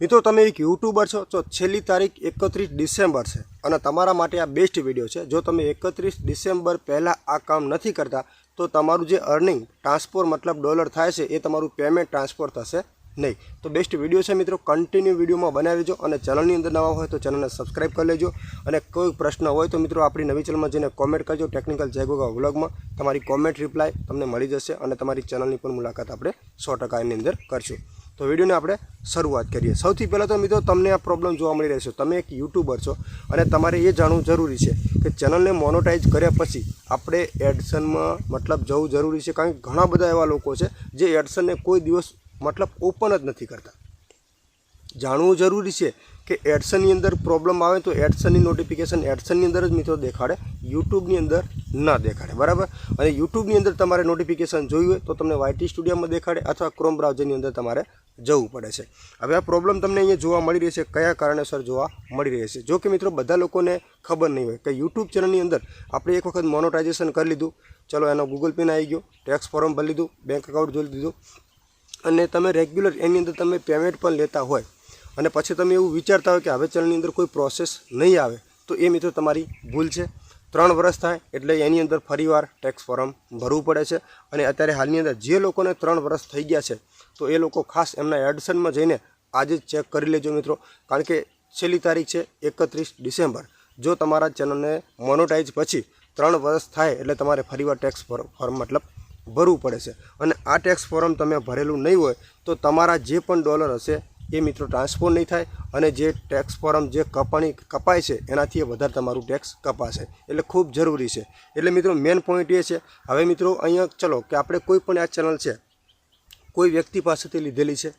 મિત્રો, તમે એક યુટ્યુબર છો, તો છેલ્લી તારીખ એકત્રીસ ડિસેમ્બર છે અને તમારા માટે આ બેસ્ટ વીડિયો છે. જો તમે એકત્રીસ ડિસેમ્બર પહેલાં આ કામ નથી કરતા, તો તમારું જે અર્નિંગ ટ્રાન્સફર મતલબ ડોલર થાય છે, એ તમારું પેમેન્ટ ટ્રાન્સફર થશે નહીં. તો બેસ્ટ વીડિયો છે મિત્રો કન્ટિન્યુ વિડીયોમાં બનાવી લેજો અને ચેનલની અંદર નવા હોય તો ચેનલને સબસ્ક્રાઇબ કરી લેજો. અને કોઈ પ્રશ્ન હોય તો મિત્રો, આપણી નવી ચેનલમાં જઈને કોમેન્ટ કરજો ટેકનિકલ જયગોગા વ્લોગમાં તમારી કોમેન્ટ રિપ્લાય તમને મળી જશે અને તમારી ચેનલની પણ મુલાકાત આપણે સો ટકા એની અંદર કરશું. તો વિડીયોને આપણે શરૂઆત કરીએ. સૌથી પહેલાં તો મિત્રો તમને આ પ્રોબ્લેમ જોવા મળી રહેશે. તમે એક યુટ્યુબર છો અને તમારે એ જાણવું જરૂરી છે કે ચેનલને મોનોટાઈઝ કર્યા પછી આપણે એડસનમાં મતલબ જવું જરૂરી છે. કારણ કે ઘણા બધા એવા લોકો છે જે એડસનને કોઈ દિવસ મતલબ ઓપન જ નથી કરતા. જાણવું જરૂરી છે કે એડસનની અંદર પ્રોબ્લેમ આવે તો એડસનની નોટિફિકેશન એડસનની અંદર જ મિત્રો દેખાડે યુટ્યુબની અંદર ન દેખાડે. બરાબર? અને યુટ્યુબની અંદર તમારે નોટિફિકેશન જોયું હોય તો તમને વાયટી સ્ટુડિયોમાં દેખાડે અથવા ક્રોમ બ્રાઉઝરની અંદર તમારે જવું પડે છે. હવે આ પ્રોબ્લેમ તમને અહીંયા જોવા મળી રહી છે. કયા કારણેસર જોવા મળી રહી છે? જો કે મિત્રો, બધા લોકોને ખબર નહીં હોય કે યુટ્યુબ ચેનલની અંદર આપણે એક વખત મોનોટાઇઝેશન કરી લીધું. ચલો, એનો ગૂગલ પેન આવી ગયો. ટેક્સ ફોર્મ ભરી લીધું. બેંક એકાઉન્ટ જોઈ લીધું. અને તમે રેગ્યુલર એની અંદર તમે પેમેન્ટ પણ લેતા હોય. અને પછી તમે એવું વિચારતા હોય કે હવે ચેનલની અંદર કોઈ પ્રોસેસ નહીં આવે, તો એ મિત્રો તમારી ભૂલ છે. ત્રણ વર્ષ થાય એટલે એની અંદર ફરીવાર ટેક્સ ફોર્મ ભરવું પડે છે. અને અત્યારે હાલની અંદર જે લોકોને ત્રણ વર્ષ થઈ ગયા છે તો એ લોકો ખાસ એમના એડસનમાં જઈને આજે જ ચેક કરી લેજો મિત્રો. કારણ કે છેલ્લી તારીખ છે એકત્રીસ ડિસેમ્બર. જો તમારા ચેનલને મોનોટાઈઝ પછી ત્રણ વર્ષ થાય એટલે તમારે ફરીવાર ટેક્સ ફોર્મ મતલબ ભરવું પડે છે. અને આ ટેક્સ ફોર્મ તમે ભરેલું નહીં હોય તો તમારા જે પણ ડોલર હશે એ મિત્રો ટ્રાન્સફર નહીં થાય અને જે ટેક્સ ફોર્મ જે કપાણી કપાય છે એનાથી વધારે તમારું ટેક્સ કપાશે. એટલે ખૂબ જરૂરી છે. એટલે મિત્રો મેન પોઈન્ટ એ છે. હવે મિત્રો અહીંયા ચલો કે આપણે કોઈ પણ આ ચેનલ છે કોઈ વ્યક્તિ પાસેથી લીધેલી છે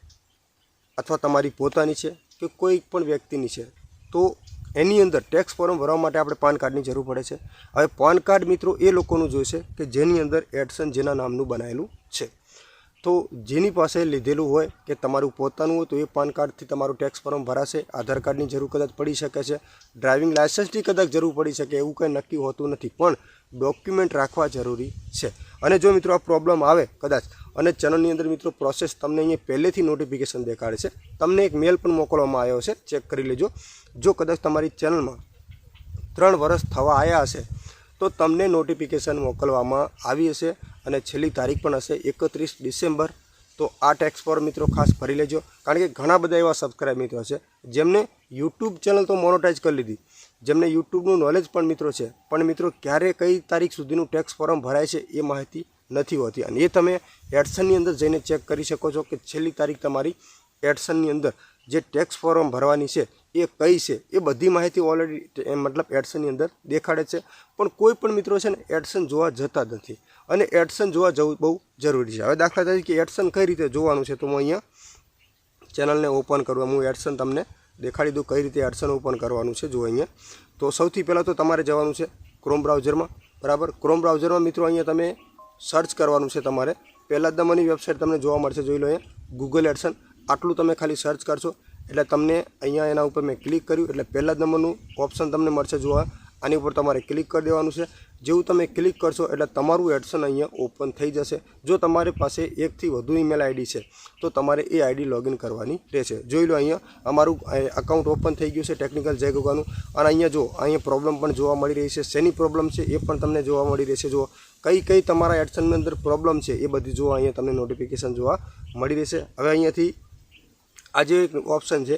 અથવા તમારી પોતાની છે કે કોઈ પણ વ્યક્તિની છે, તો એની અંદર ટેક્સ ફોર્મ ભરવા માટે આપણે પાન કાર્ડની જરૂર પડે છે. હવે પાન કાર્ડ મિત્રો એ લોકોનું જોઈશે કે જેની અંદર એડસન જેના નામનું બનાવેલું છે. તો જેની પાસે લીધેલું હોય કે તમારું પોતાનું હોય તો એ પાન કાર્ડથી તમારું ટેક્સ ફોર્મ ભરાશે, આધાર કાર્ડની જરૂર કદાચ પડી શકે છે ડ્રાઇવિંગ લાઇસન્સની કદાચ જરૂર પડી શકે, એવું કંઈ નક્કી હોતું નથી, પણ ડોક્યુમેન્ટ રાખવા જરૂરી છે. અને જો મિત્રો આ પ્રોબ્લેમ આવે, કદાચ અને ચેનલની અંદર મિત્રો પ્રોસેસ તમને અહીંયા પહેલેથી નોટિફિકેશન દેખાડે છે. તમને એક મેલ પણ મોકલવામાં આવ્યો છે. ચેક કરી લેજો. જો કદાચ તમારી ચેનલમાં ત્રણ વર્ષ થવા આવ્યા હશે, તો તમને નોટિફિકેશન મોકલવામાં આવી હશે અને છેલ્લી તારીખ પણ હશે એકત્રીસ ડિસેમ્બર. તો આ ટેક્સ પર મિત્રો ખાસ ભરી લેજો. કારણ કે ઘણા બધા એવા સબસ્ક્રાઈબ મિત્રો છે જેમને યુટ્યુબ ચેનલ તો મોનોટાઈઝ કરી લીધી. જેમને યુટ્યુબનું નોલેજ પણ મિત્રો છે. પણ મિત્રો ક્યારે કઈ તારીખ સુધીનું ટેક્સ ફોર્મ ભરાય છે એ માહિતી નથી હોતી. અને એ તમે એડસનની અંદર જઈને ચેક કરી શકો છો કે છેલ્લી તારીખ તમારી એડસનની અંદર જે ટેક્સ ફોર્મ ભરવાની છે, એ કઈ છે? એ બધી માહિતી ઓલરેડી મતલબ એડસનની અંદર દેખાડે છે. પણ કોઈ પણ મિત્રો છે ને એડસન જોવા જતા નથી. અને એડસન જોવા જવું બહુ જરૂરી છે. હવે દાખલા તરીકે એડસન કઈ રીતે જોવાનું છે તો હું અહીંયા ચેનલને ઓપન કરવા હું એડસન તમને દેખાડી દઉં કઈ રીતે એડસન ઓપન કરવાનું છે. જો અહીંયા. તો સૌથી પહેલાં તો તમારે જવાનું છે ક્રોમ બ્રાઉઝરમાં બરાબર? ક્રોમ બ્રાઉઝરમાં મિત્રો અહીંયા તમે સર્ચ કરવાનું છે તમારે. પહેલાં જ તમારી વેબસાઇટ તમને જોવા મળશે, જોઈ લો અહીંયા ગૂગલ એડસન આટલું તમે ખાલી સર્ચ કરશો. એટલે તમને અહીંયા એના ઉપર મેં ક્લિક કર્યું. એટલે પહેલા જ નંબરનું ઓપ્શન તમને મળશે જોવા. આની ઉપર તમારે ક્લિક કરી દેવાનું છે. જેવું તમે ક્લિક કરશો એટલે તમારું એડસન અહીંયા ઓપન થઈ જશે. જો તમારી પાસે એકથી વધુ ઈમેલ આઈડી છે, તો તમારે એ આઈડી લોગિન કરવાની રહેશે. જોઈ લો અહીંયા અમારું અકાઉન્ટ ઓપન થઈ ગયું છે ટેકનિકલ જય ગોગાનું અને અહીંયા જો, અહીંયા પ્રોબ્લેમ પણ જોવા મળી રહી છે. શેની પ્રોબ્લેમ છે એ પણ તમને જોવા મળી રહેશે. જો કઈ કઈ તમારા એડસનની અંદર પ્રોબ્લેમ છે એ બધી જોવા અહીંયા તમને નોટિફિકેશન જોવા મળી રહેશે. હવે અહીંયાથી આ જે ઓપ્શન છે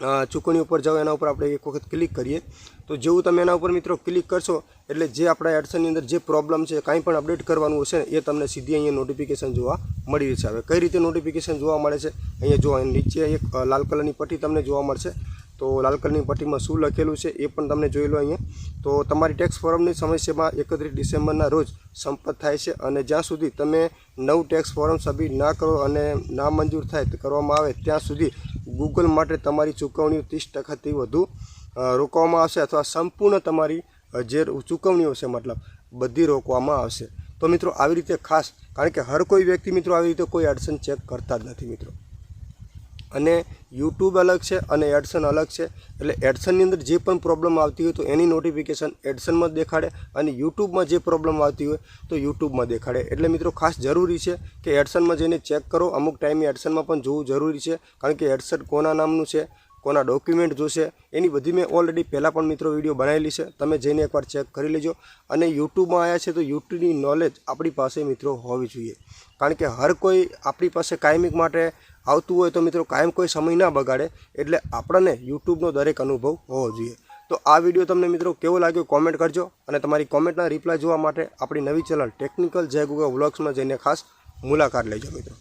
ચૂકવણી ઉપર જાઓ, એના ઉપર આપણે એક વખત ક્લિક કરીએ. તો જેવું તમે એના ઉપર મિત્રો ક્લિક કરશો, એટલે જે આપણા એડસનની અંદર જે પ્રોબ્લેમ છે, કાંઈ પણ અપડેટ કરવાનું હશે એ તમને સીધી અહીંયા નોટિફિકેશન જોવા મળી રહેશે. હવે કઈ રીતે નોટિફિકેશન જોવા મળે છે, અહીંયા જો અહીં નીચે એક લાલ કલરની પટ્ટી તમને જોવા મળશે. તો લાલ કલરની પટ્ટીમાં શું લખેલું છે, એ પણ તમને જોઈ લો અહીંયા. તો તમારી ટેક્સ ફોર્મની સમસ્યામાં એકત્રીસ ડિસેમ્બરના રોજ સંપત થાય છે અને જ્યાં સુધી તમે નવું ટેક્સ ફોર્મ સબમિટ ના કરો અને ના મંજૂર થાય કરવામાં આવે ત્યાં સુધી ગૂગલ માટે તમારી ચૂકવણીઓ ત્રીસ ટકાથી વધુ રોકવામાં આવશે અથવા સંપૂર્ણ તમારી જે ચૂકવણીઓ છે, મતલબ બધી રોકવામાં આવશે. તો મિત્રો, આવી રીતે ખાસ, કારણ કે હર કોઈ વ્યક્તિ મિત્રો, આવી રીતે કોઈ એડસન ચેક કરતા જ નથી મિત્રો. અને યુટ્યુબ અલગ છે અને એડસન અલગ છે. એટલે એડસનની અંદર જે પણ પ્રોબ્લેમ આવતી હોય તો એની નોટિફિકેશન એડસનમાં દેખાડે અને યુટ્યુબમાં જે પ્રોબ્લેમ આવતી હોય તો યુટ્યુબમાં દેખાડે. એટલે મિત્રો ખાસ જરૂરી છે કે એડસનમાં જઈને ચેક કરો. અમુક ટાઈમે એડસનમાં પણ જોવું જરૂરી છે. કારણ કે એડસન કોના નામનું છે, કોના ડોક્યુમેન્ટ જોશે, એની બધી મેં ઓલરેડી પહેલાં પણ મિત્રો વીડિયો બનાવેલી છે. તમે જઈને એકવાર ચેક કરી લેજો. અને યુટ્યુબમાં આવ્યા છે તો યુટ્યુબની નોલેજ આપણી પાસે મિત્રો હોવી જોઈએ. કારણ કે હર કોઈ આપણી પાસે કાયમિક માટે આવતું હોય તો મિત્રો કાયમ કોઈ સમય ના બગાડે એટલે આપણને યુટ્યુબનો દરેક અનુભવ હોવો જોઈએ. તો આ વીડિયો તમને મિત્રો કેવો લાગ્યો કોમેન્ટ કરજો અને તમારી કોમેન્ટના રિપ્લાય જોવા માટે આપણી નવી ચેનલ ટેકનિકલ જય ગુગલ વ્લોગ્સમાં જઈને ખાસ મુલાકાત લેજો મિત્રો.